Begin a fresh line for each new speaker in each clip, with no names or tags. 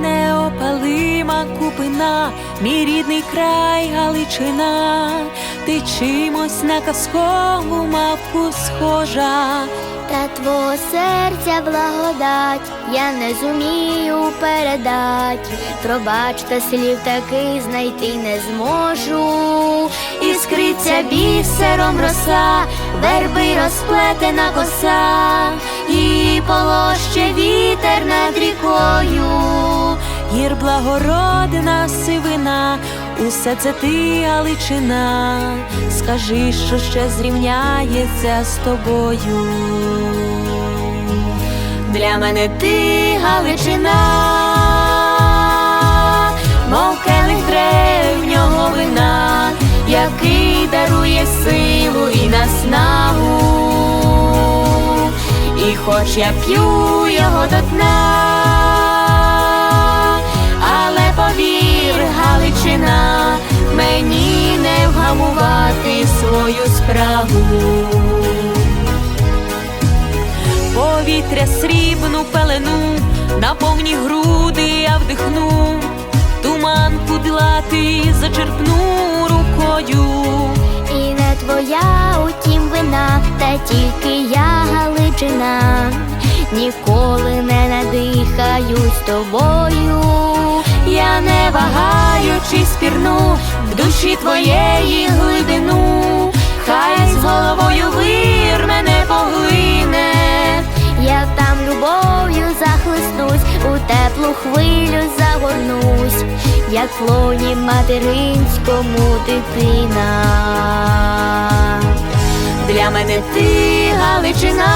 Неопалима купина, мій рідний край Галичина, ти чимось на казкову мавку схожа.
Та твого серця благодать я не зумію передать. Пробачте, слів таки знайти не зможу. Іскриться бісером роса, верби розплетена коса, і полоще вітер над рікою.
Гір благородна сивина, усе це ти Галичина. Скажи, що ще зрівняється з тобою. Для мене ти Галичина, мов келих древнього вина, який наснагу. І хоч я п'ю його до дна, але повір, Галичина, мені не вгамувати свою спрагу. Повітря срібну пелену, на повні груди я вдихну, туман кудлатий зачерпну рукою.
І не твоя, та тільки я Галичина, ніколи не надихаюсь тобою.
Я не вагаючись спірну в душі твоєї глибину, хай з головою вир мене поглине.
Я там любов'ю захлиснусь, у теплу хвилю загорнусь, як в материнському дитина.
Для мене ти Галичина,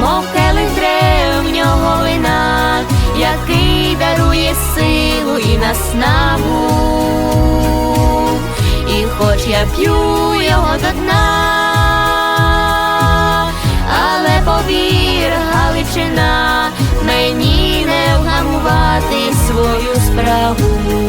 мов келих древнього вина, який дарує силу і наснагу. І хоч я п'ю його до дна, але повір, Галичина, мені не вгамувати свою справу.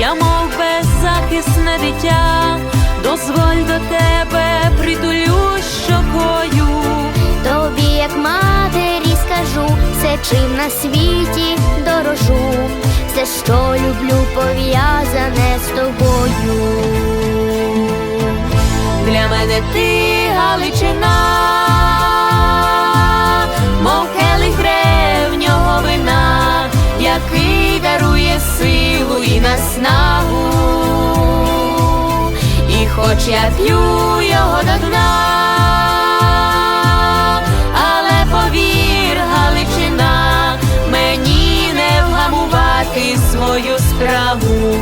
Я мов беззахисне дитя, дозволь до тебе притулю щокою.
Тобі, як матері, скажу все, чим на світі дорожу, все, що люблю, пов'язане з тобою.
Для мене ти Галичина, мов келих древнього вина, який дарує силу і наснагу. І хоч я п'ю його до дна, але повір, Галичина, мені не вгамувати свою справу.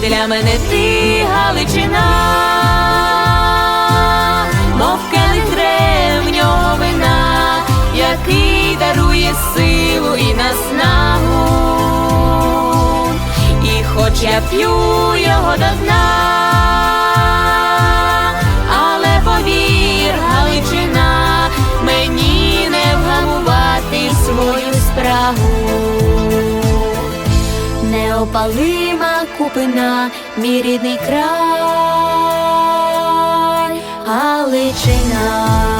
Для мене ти Галичина, мов келих древнього вина, який дарує силу і наснагу. Я п'ю його до дна, але повір, Галичина, мені не вгамувати свою спрагу. Неопалима купина, мій рідний край, Галичина.